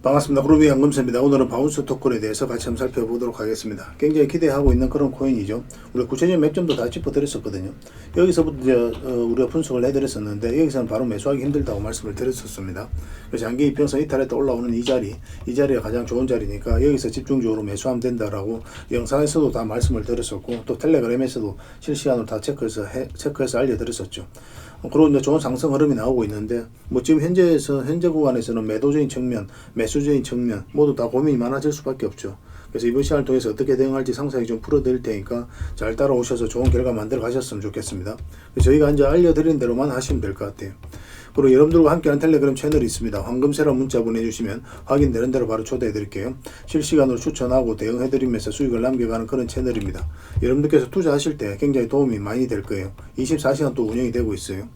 반갑습니다. 그룹의 양금세입니다. 오늘은 바운스 토큰에 대해서 같이 한번 살펴보도록 하겠습니다. 굉장히 기대하고 있는 그런 코인이죠. 우리 구체적인 맥점도 다 짚어드렸었거든요. 여기서부터 이제 어, 우리가 분석을 해드렸었는데 여기서는 바로 매수하기 힘들다고 말씀을 드렸었습니다. 그래서 장기 이평선 이탈했다 올라오는 이 자리, 이 자리가 가장 좋은 자리니까 여기서 집중적으로 매수하면 된다라고 영상에서도 다 말씀을 드렸었고 또 텔레그램에서도 실시간으로 다 체크해서 해, 체크해서 알려드렸었죠. 어, 그리고 이제 좋은 상승 흐름이 나오고 있는데 뭐 지금 현재에서 현재 구간에서는 매도적인 측면, 매수적인 측면 모두 다 고민이 많아질 수밖에 없죠. 그래서 이번 시간을 통해서 어떻게 대응할지 상세히 좀 풀어드릴 테니까 잘 따라오셔서 좋은 결과 만들어 가셨으면 좋겠습니다. 저희가 이제 알려드린 대로만 하시면 될 것 같아요. 그리고 여러분들과 함께하는 텔레그램 채널이 있습니다. 황금세라 문자 보내주시면 확인되는 대로 바로 초대해 드릴게요. 실시간으로 추천하고 대응해 드리면서 수익을 남겨가는 그런 채널입니다. 여러분들께서 투자하실 때 굉장히 도움이 많이 될 거예요. 24시간 또 운영이 되고 있어요.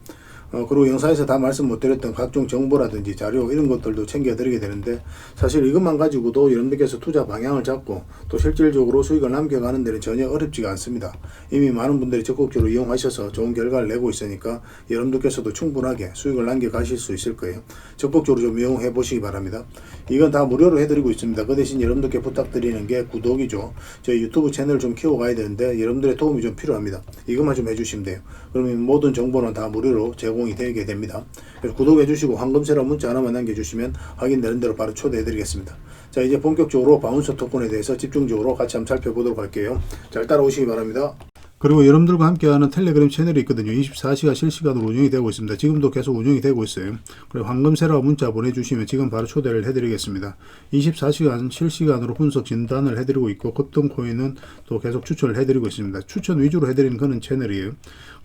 어, 그리고 영상에서 다 말씀 못 드렸던 각종 정보라든지 자료 이런 것들도 챙겨드리게 되는데 사실 이것만 가지고도 여러분들께서 투자 방향을 잡고 또 실질적으로 수익을 남겨가는 데는 전혀 어렵지가 않습니다. 이미 많은 분들이 적극적으로 이용하셔서 좋은 결과를 내고 있으니까 여러분들께서도 충분하게 수익을 남겨가실 수 있을 거예요. 적극적으로 좀 이용해 보시기 바랍니다. 이건 다 무료로 해드리고 있습니다. 그 대신 여러분들께 부탁드리는 게 구독이죠. 저희 유튜브 채널 좀 키워가야 되는데 여러분들의 도움이 좀 필요합니다. 이것만 좀 해주시면 돼요. 그러면 모든 정보는 다 무료로 제공이 되게 됩니다. 그래서 구독해 주시고 황금세라 문자 하나만 남겨주시면 확인되는 대로 바로 초대해 드리겠습니다. 자 이제 본격적으로 바운서 토큰에 대해서 집중적으로 같이 한번 살펴보도록 할게요. 잘 따라오시기 바랍니다. 그리고 여러분들과 함께하는 텔레그램 채널이 있거든요. 24시간 실시간으로 운영이 되고 있습니다. 지금도 계속 운영이 되고 있어요. 그리고 황금세라고 문자 보내주시면 지금 바로 초대를 해드리겠습니다. 24시간 실시간으로 분석 진단을 해드리고 있고 급등 코인은 또 계속 추천을 해드리고 있습니다. 추천 위주로 해드리는 그런 채널이에요.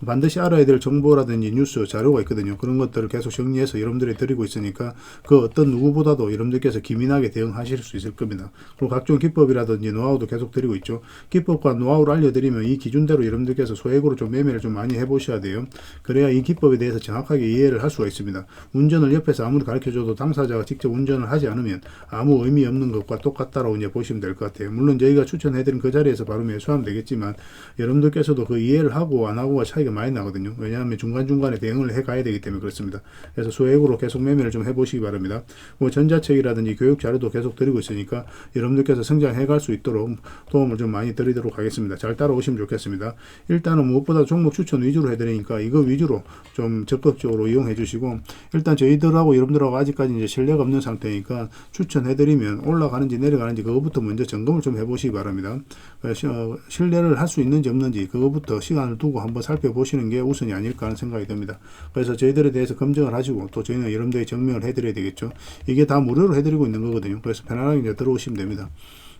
반드시 알아야 될 정보라든지 뉴스 자료가 있거든요. 그런 것들을 계속 정리해서 여러분들이 드리고 있으니까 그 어떤 누구보다도 여러분들께서 기민하게 대응하실 수 있을 겁니다. 그리고 각종 기법이라든지 노하우도 계속 드리고 있죠. 기법과 노하우를 알려드리면 이 기준대로 여러분들께서 소액으로 좀 매매를 좀 많이 해보셔야 돼요. 그래야 이 기법에 대해서 정확하게 이해를 할 수가 있습니다. 운전을 옆에서 아무리 가르쳐줘도 당사자가 직접 운전을 하지 않으면 아무 의미 없는 것과 똑같다라고 이제 보시면 될 것 같아요. 물론 저희가 추천해드린 그 자리에서 바로 매수하면 되겠지만 여러분들께서도 그 이해를 하고 안 하고가 차이가 많이 나거든요. 왜냐하면 중간중간에 대응을 해 가야 되기 때문에 그렇습니다. 그래서 소액으로 계속 매매를 좀 해보시기 바랍니다. 뭐 전자책이라든지 교육 자료도 계속 드리고 있으니까 여러분들께서 성장해 갈 수 있도록 도움을 좀 많이 드리도록 하겠습니다. 잘 따라오시면 좋겠습니다. 일단은 무엇보다 종목 추천 위주로 해드리니까 이거 위주로 좀 적극적으로 이용해 주시고 일단 저희들하고 여러분들하고 아직까지 이제 신뢰가 없는 상태니까 추천해드리면 올라가는지 내려가는지 그거부터 먼저 점검을 좀 해보시기 바랍니다. 그래서 어, 신뢰를 할 수 있는지 없는지 그거부터 시간을 두고 한번 살펴보시는 게 우선이 아닐까 하는 생각이 듭니다. 그래서 저희들에 대해서 검증을 하시고 또 저희는 여러분들의 증명을 해드려야 되겠죠. 이게 다 무료로 해드리고 있는 거거든요. 그래서 편안하게 들어오시면 됩니다.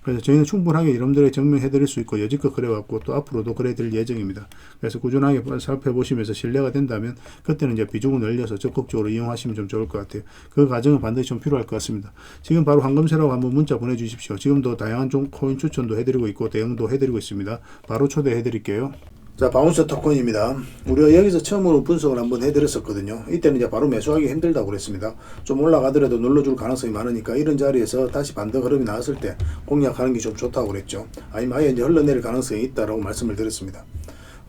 그래서 저희는 충분하게 여러분들의 증명해 드릴 수 있고 여지껏 그래왔고 또 앞으로도 그래 드릴 예정입니다. 그래서 꾸준하게 살펴보시면서 신뢰가 된다면 그때는 이제 비중을 늘려서 적극적으로 이용하시면 좀 좋을 것 같아요. 그 과정은 반드시 좀 필요할 것 같습니다. 지금 바로 황금세라고 한번 문자 보내주십시오. 지금도 다양한 종 코인 추천도 해드리고 있고 대응도 해드리고 있습니다. 바로 초대해 드릴게요. 자, 바운서 토큰입니다. 우리가 여기서 처음으로 분석을 한번 해드렸었거든요. 이때는 이제 바로 매수하기 힘들다고 그랬습니다. 좀 올라가더라도 눌러줄 가능성이 많으니까 이런 자리에서 다시 반등 흐름이 나왔을 때 공략하는 게 좀 좋다고 그랬죠. 아니면 아예 이제 흘러내릴 가능성이 있다라고 말씀을 드렸습니다.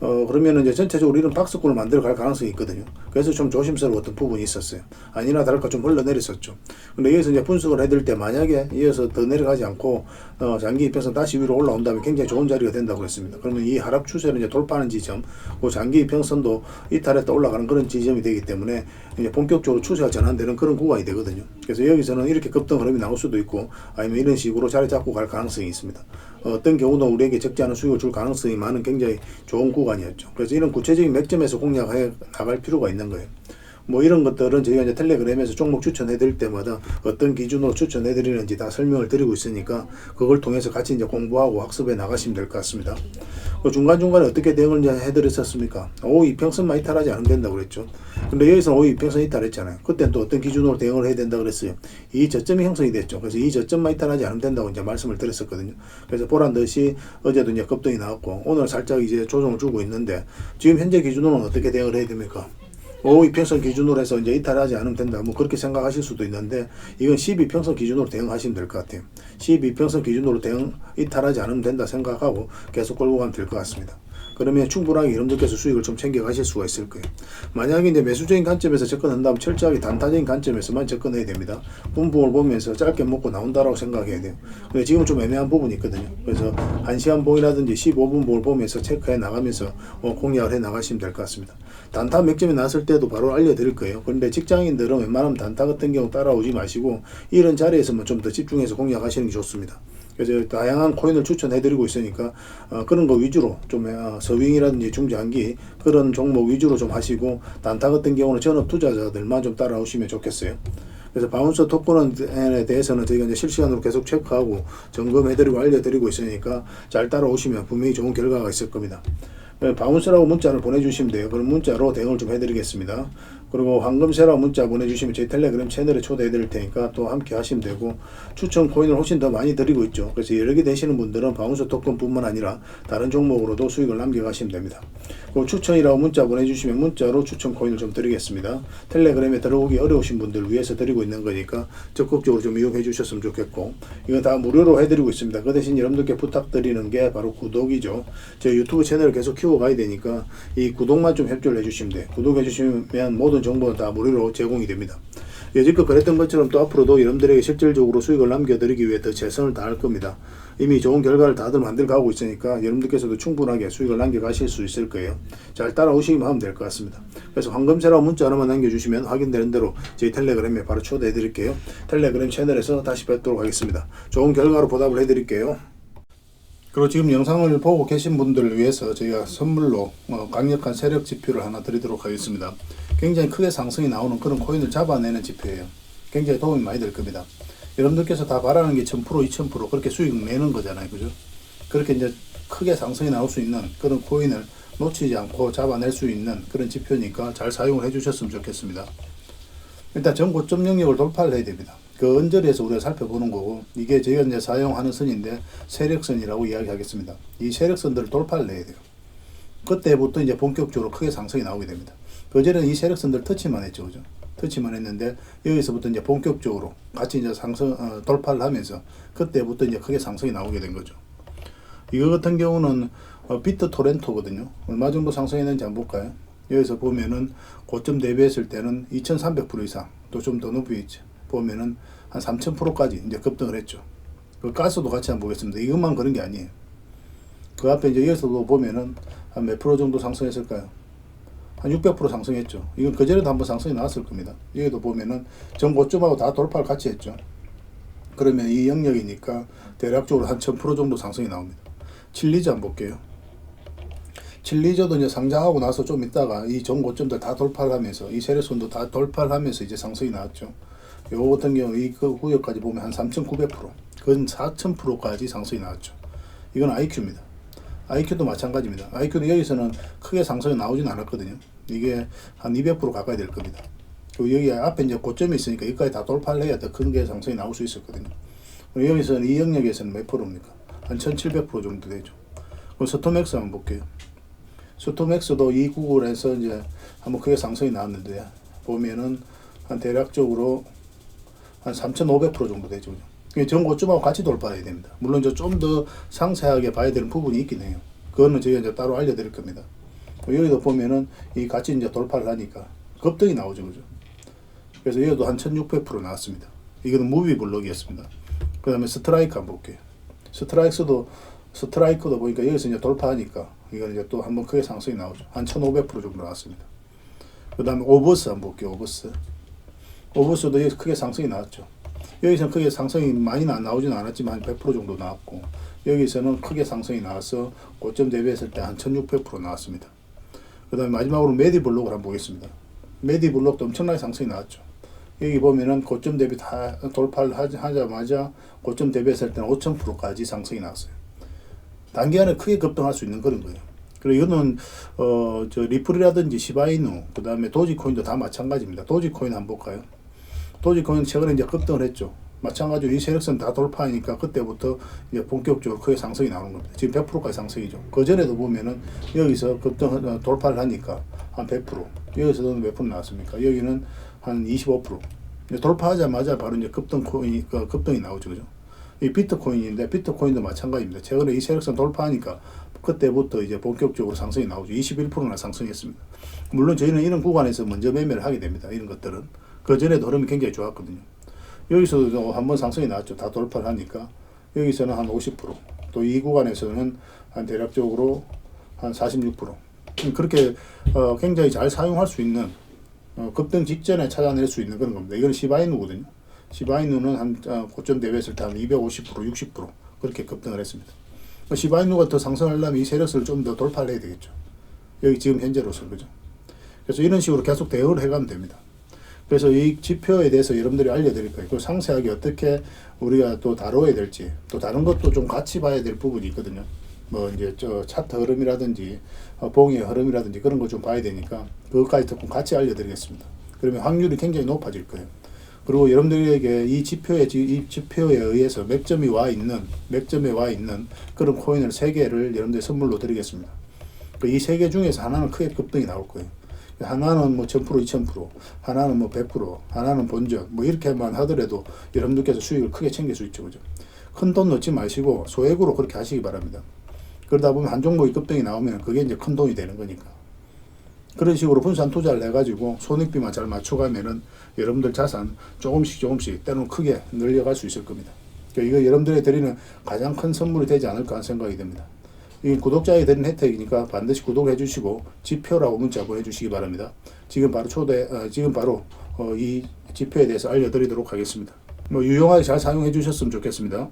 어, 그러면은 이제 전체적으로 이런 박스권을 만들어 갈 가능성이 있거든요. 그래서 좀 조심스러웠던 부분이 있었어요. 아니나 다를까 좀 흘러내렸었죠. 근데 여기서 이제 분석을 해드릴 때 만약에 이어서 더 내려가지 않고, 어, 장기 입평선 다시 위로 올라온다면 굉장히 좋은 자리가 된다고 했습니다. 그러면 이 하락 추세를 이제 돌파하는 지점, 그 장기 입평선도 이탈했다 올라가는 그런 지점이 되기 때문에 이제 본격적으로 추세가 전환되는 그런 구간이 되거든요. 그래서 여기서는 이렇게 급등 흐름이 나올 수도 있고, 아니면 이런 식으로 자리 잡고 갈 가능성이 있습니다. 어떤 경우도 우리에게 적지 않은 수익을 줄 가능성이 많은 굉장히 좋은 구간 이었죠. 그래서 이런 구체적인 맥점에서 공략해 나갈 필요가 있는 거예요. 뭐 이런 것들은 저희가 이제 텔레그램에서 종목 추천해 드릴 때마다 어떤 기준으로 추천해 드리는지 다 설명을 드리고 있으니까 그걸 통해서 같이 이제 공부하고 학습해 나가시면 될 것 같습니다. 그 중간중간에 어떻게 대응을 이제 해 드렸었습니까? 오 이평선만 이탈하지 않으면 된다고 그랬죠. 근데 여기서 오 이평선 이 탈했잖아요. 그때는 또 어떤 기준으로 대응을 해야 된다 그랬어요. 이 저점이 형성이 됐죠. 그래서 이 저점만 이탈하지 않으면 된다고 이제 말씀을 드렸었거든요. 그래서 보란 듯이 어제도 이제 급등이 나왔고 오늘 살짝 이제 조정을 주고 있는데 지금 현재 기준으로는 어떻게 대응을 해야 됩니까? 오 이평선 기준으로 해서 이제 이탈하지 않으면 된다. 뭐 그렇게 생각하실 수도 있는데 이건 12평선 기준으로 대응하시면 될 것 같아요. 12평선 기준으로 대응 이탈하지 않으면 된다 생각하고 계속 끌고 가면 될 것 같습니다. 그러면 충분하게 여러분들께서 수익을 좀 챙겨 가실 수가 있을 거예요. 만약에 이제 매수적인 관점에서 접근한다면 철저하게 단타적인 관점에서만 접근해야 됩니다. 분봉을 보면서 짧게 먹고 나온다라고 생각해야 돼요. 근데 지금 좀 애매한 부분이 있거든요. 그래서 1시간 봉이라든지 15분 봉을 보면서 체크해 나가면서 어, 공략을 해 나가시면 될 것 같습니다. 단타 맥점이 나왔을 때도 바로 알려드릴 거예요. 그런데 직장인들은 웬만하면 단타 같은 경우 따라오지 마시고 이런 자리에서만 좀 더 집중해서 공략하시는 게 좋습니다. 그래서 다양한 코인을 추천해드리고 있으니까 어, 그런 거 위주로 좀 어, 서윙이라든지 중장기 그런 종목 위주로 좀 하시고 단타 같은 경우는 전업 투자자들만 좀 따라오시면 좋겠어요. 그래서 바운서 토큰에 대해서는 저희가 이제 실시간으로 계속 체크하고 점검해드리고 알려드리고 있으니까 잘 따라오시면 분명히 좋은 결과가 있을 겁니다. 네, 바운스라고 문자를 보내주시면 돼요. 그럼 문자로 대응을 좀 해드리겠습니다. 그리고 황금새라고 문자 보내주시면 저희 텔레그램 채널에 초대해 드릴 테니까 또 함께 하시면 되고 추천 코인을 훨씬 더 많이 드리고 있죠. 그래서 여러 개 되시는 분들은 바운스 토큰뿐만 아니라 다른 종목으로도 수익을 남겨가시면 됩니다. 그리고 추천이라고 문자 보내주시면 문자로 추천 코인을 좀 드리겠습니다. 텔레그램에 들어오기 어려우신 분들 위해서 드리고 있는 거니까 적극적으로 좀 이용해 주셨으면 좋겠고 이건 다 무료로 해드리고 있습니다. 그 대신 여러분들께 부탁드리는 게 바로 구독이죠. 저희 유튜브 채널을 계속 키워가야 되니까 이 구독만 좀 협조를 해주시면 돼요. 구독해 주시면 모든 정보는 다 무료로 제공이 됩니다. 여지껏 그랬던 것처럼 또 앞으로도 여러분들에게 실질적으로 수익을 남겨드리기 위해 더 최선을 다할 겁니다. 이미 좋은 결과를 다들 만들어가고 있으니까 여러분들께서도 충분하게 수익을 남겨가실 수 있을 거예요. 잘 따라오시기만 하면 될 것 같습니다. 그래서 황금세라고 문자 하나만 남겨주시면 확인되는 대로 저희 텔레그램에 바로 초대해 드릴게요. 텔레그램 채널에서 다시 뵙도록 하겠습니다. 좋은 결과로 보답을 해드릴게요. 그리고 지금 영상을 보고 계신 분들을 위해서 저희가 선물로 어, 강력한 세력 지표를 하나 드리도록 하겠습니다. 굉장히 크게 상승이 나오는 그런 코인을 잡아내는 지표예요. 굉장히 도움이 많이 될 겁니다. 여러분들께서 다 바라는 게 1000%, 2000% 그렇게 수익 내는 거잖아요. 그죠? 그렇게 이제 크게 상승이 나올 수 있는 그런 코인을 놓치지 않고 잡아낼 수 있는 그런 지표니까 잘 사용을 해 주셨으면 좋겠습니다. 일단 전 고점 영역을 돌파를 해야 됩니다. 그 언저리에서 우리가 살펴보는 거고 이게 저희가 이제 사용하는 선인데 세력선이라고 이야기하겠습니다. 이 세력선들을 돌파를 내야 돼요. 그때부터 이제 본격적으로 크게 상승이 나오게 됩니다. 그전에는 이 세력선들 터치만 했죠, 그죠? 터치만 했는데 여기서부터 이제 본격적으로 같이 이제 상승 어, 돌파를 하면서 그때부터 이제 크게 상승이 나오게 된 거죠. 이거 같은 경우는 어, 비트 토렌토거든요. 얼마 정도 상승했는지 한번 볼까요? 여기서 보면은 고점 대비했을 때는 2,300% 이상 또 좀 더 높이 있죠. 보면은 한 3,000%까지 이제 급등을 했죠. 그 가스도 같이 한번 보겠습니다. 이것만 그런 게 아니에요. 그 앞에 이제 여기서도 보면은 한 몇 프로 정도 상승했을까요? 한 600% 상승했죠. 이건 그전에도 한번 상승이 나왔을 겁니다. 여기도 보면은 전 고점하고 다 돌파를 같이 했죠. 그러면 이 영역이니까 대략적으로 한 1000% 정도 상승이 나옵니다. 칠리즈 한번 볼게요. 칠리저도 이제 상장하고 나서 좀 있다가 이 전 고점들 다 돌파를 하면서 이 세력선도 다 돌파를 하면서 이제 상승이 나왔죠. 요거 같은 경우 이 그 구역까지 보면 한 3,900%, 근 4,000%까지 상승이 나왔죠. 이건 IQ입니다. IQ도 마찬가지입니다. IQ도 여기서는 크게 상승이 나오진 않았거든요. 이게 한 200% 가까이 될 겁니다. 그리고 여기 앞에 이제 고점이 있으니까 여기까지 다 돌파를 해야 더 큰 게 상승이 나올 수 있었거든요. 여기서는 이 영역에서는 몇 프로입니까? 한 1700% 정도 되죠. 그럼 스톰맥스 한번 볼게요. 스톰맥스도 이 구글에서 이제 한번 크게 상승이 나왔는데 보면은 한 대략적으로 한 3,500% 정도 되죠. 이게 전 고점하고 같이 돌파해야 됩니다. 물론 이제 좀더 상세하게 봐야 되는 부분이 있긴 해요. 그거는 저희가 이제 따로 알려드릴 겁니다. 여기도 보면은 이 같이 이제 돌파를 하니까 급등이 나오죠, 그죠? 그래서 여기도 한 1,600% 나왔습니다. 이거는 무비 블록이었습니다. 그 다음에 스트라이크 한번 볼게요. 스트라이크도 스트라이크도 보니까 여기서 이제 돌파하니까 이건 이제 또 한번 크게 상승이 나오죠. 한 1,500% 정도 나왔습니다. 그 다음에 오버스 한번 볼게요. 오버스. 오버스도 여기서 크게 상승이 나왔죠. 여기서는 크게 상승이 많이는 안 나오진 않았지만 100% 정도 나왔고 여기서는 크게 상승이 나와서 고점 대비했을 때 한 1600% 나왔습니다. 그 다음에 마지막으로 메디 블록을 한번 보겠습니다. 메디 블록도 엄청나게 상승이 나왔죠. 여기 보면은 고점 대비 다 돌파를 하자- 하자마자 고점 대비했을 때는 5000%까지 상승이 나왔어요. 단기간에 크게 급등할 수 있는 그런 거예요. 그리고 이거는 어 저 리플이라든지 시바이누 그 다음에 도지코인도 다 마찬가지입니다. 도지코인 한번 볼까요? 도지코인 최근에 이제 급등을 했죠. 마찬가지로 이 세력선 다 돌파하니까 그때부터 이제 본격적으로 크게 상승이 나오는 겁니다. 지금 100%까지 상승이죠. 그 전에도 보면은 여기서 급등 어, 돌파를 하니까 한 100%, 여기서도 몇 프로 나왔습니까? 여기는 한 25%. 이제 돌파하자마자 바로 이제 급등 코인이 그 급등이 나오죠, 그죠? 이 비트코인인데 비트코인도 마찬가지입니다. 최근에 이 세력선 돌파하니까 그때부터 이제 본격적으로 상승이 나오죠. 21%나 상승했습니다. 물론 저희는 이런 구간에서 먼저 매매를 하게 됩니다. 이런 것들은 그 전에도 흐름이 굉장히 좋았거든요. 여기서도 한번 상승이 나왔죠. 다 돌파를 하니까 여기서는 한 50%, 또 이 구간에서는 한 대략적으로 한 46%. 그렇게 어, 굉장히 잘 사용할 수 있는 어, 급등 직전에 찾아낼 수 있는 그런 겁니다. 이건 시바이누거든요. 시바이누는 한 어, 고점 대비했을 때 한 250%, 60% 그렇게 급등을 했습니다. 어, 시바이누가 더 상승하려면 이 세력을 좀 더 돌파를 해야 되겠죠. 여기 지금 현재로서 그죠. 그래서 이런 식으로 계속 대응을 해가면 됩니다. 그래서 이 지표에 대해서 여러분들이 알려드릴 거예요. 그 상세하게 어떻게 우리가 또 다뤄야 될지, 또 다른 것도 좀 같이 봐야 될 부분이 있거든요. 뭐 이제 저 차트 흐름이라든지 어, 봉의 흐름이라든지 그런 거 좀 봐야 되니까 그것까지 조금 같이 알려드리겠습니다. 그러면 확률이 굉장히 높아질 거예요. 그리고 여러분들에게 이 지표에 지- 이 지표에 의해서 맥점이 와 있는 맥점에 와 있는 그런 코인을 세 개를 여러분들 선물로 드리겠습니다. 그이세 개 중에서 하나는 크게 급등이 나올 거예요. 하나는 뭐 1000%, 2000%, 하나는 뭐 100%, 하나는 본전, 뭐 이렇게만 하더라도 여러분들께서 수익을 크게 챙길 수 있죠. 그죠? 큰 돈 넣지 마시고 소액으로 그렇게 하시기 바랍니다. 그러다 보면 한 종목이 급등이 나오면 그게 이제 큰 돈이 되는 거니까. 그런 식으로 분산 투자를 해가지고 손익비만 잘 맞춰가면은 여러분들 자산 조금씩 조금씩 때로는 크게 늘려갈 수 있을 겁니다. 그러니까 이거 여러분들이 드리는 가장 큰 선물이 되지 않을까 하는 생각이 듭니다. 이 구독자에 드리는 혜택이니까 반드시 구독해 주시고 지표라고 문자 보내주시기 바랍니다. 지금 바로 초대, 어, 지금 바로 어, 이 지표에 대해서 알려드리도록 하겠습니다. 뭐 유용하게 잘 사용해 주셨으면 좋겠습니다.